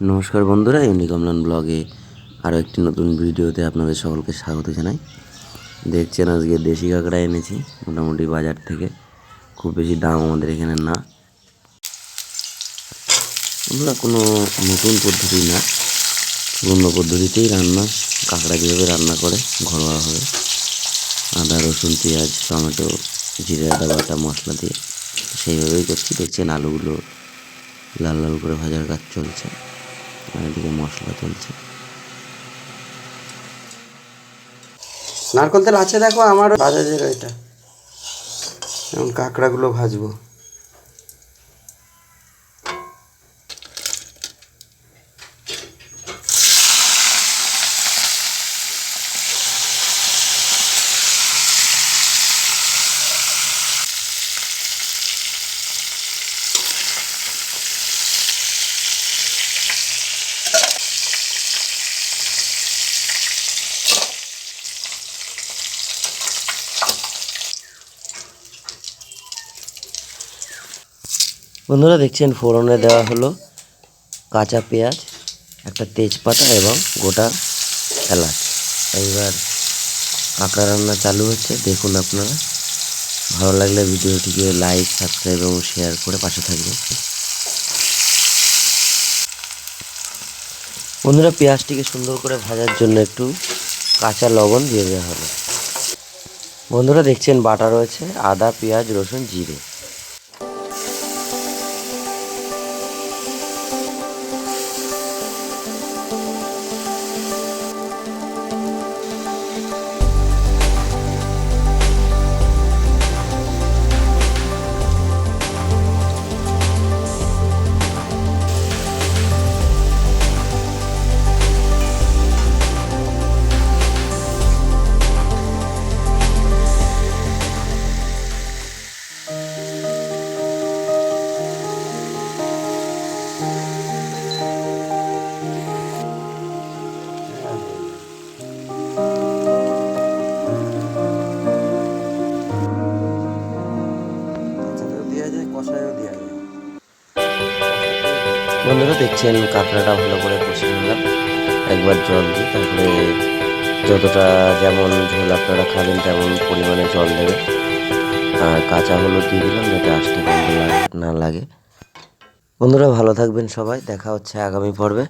নমস্কার বন্ধুরা ইউনিকমলান ব্লগে আরও একটি নতুন ভিডিওতে আপনাদের সকলকে স্বাগত জানাই। দেখছেন আজকে দেশি কাঁকড়া এনেছি, মোটামুটি বাজার থেকে। খুব বেশি দাম আমাদের এখানে না। আমরা কোনো নতুন পদ্ধতি না। পুরনো পদ্ধতিতেই রান্না, কাঁকড়া যেভাবে রান্না করে ঘরোয়াভাবে আদা, রসুন, পেঁয়াজ, টমেটো, জিরে বাটা, মশলা দিয়ে সেইভাবেই করছি। দেখছেন আলুগুলো লাল লাল করে ভাজার কাজ চলছে। আর এদিকে মশলা চলছে। নারকল তেল আছে দেখো আমার বাজাজের এটা। এখন কাঁকড়াগুলো ভাজবো। বন্ধুরা দেখছেন ফোড়নে দেওয়া হলো কাঁচা পেঁয়াজ, একটা তেজপাতা এবং গোটা এলাচ। এইবার আঁকা রান্না চালু হচ্ছে। দেখুন আপনারা, ভালো লাগলে ভিডিওটিকে লাইক সাবস্ক্রাইব এবং শেয়ার করে পাশে থাকবেন। বন্ধুরা, পেঁয়াজটিকে সুন্দর করে ভাজার জন্য একটু কাঁচা লবণ দিয়ে দেওয়া হলো বন্ধুরা দেখছেন বাটা রয়েছে, আদা, পেঁয়াজ, রসুন, জিরে। যায় বন্ধুরা দেখছেন কাঁকড়াটা ভালো করে বসে নিলাম। একবার জল দিই, তারপরে যতটা যেমন ঝোল আপনারা খাবেন তেমন পরিমাণে জল দেবে। আর কাঁচা হলুদ দিয়ে দিলাম, যাতে আসতে না লাগে। বন্ধুরা, ভালো থাকবেন সবাই। দেখা হচ্ছে আগামী পর্বে।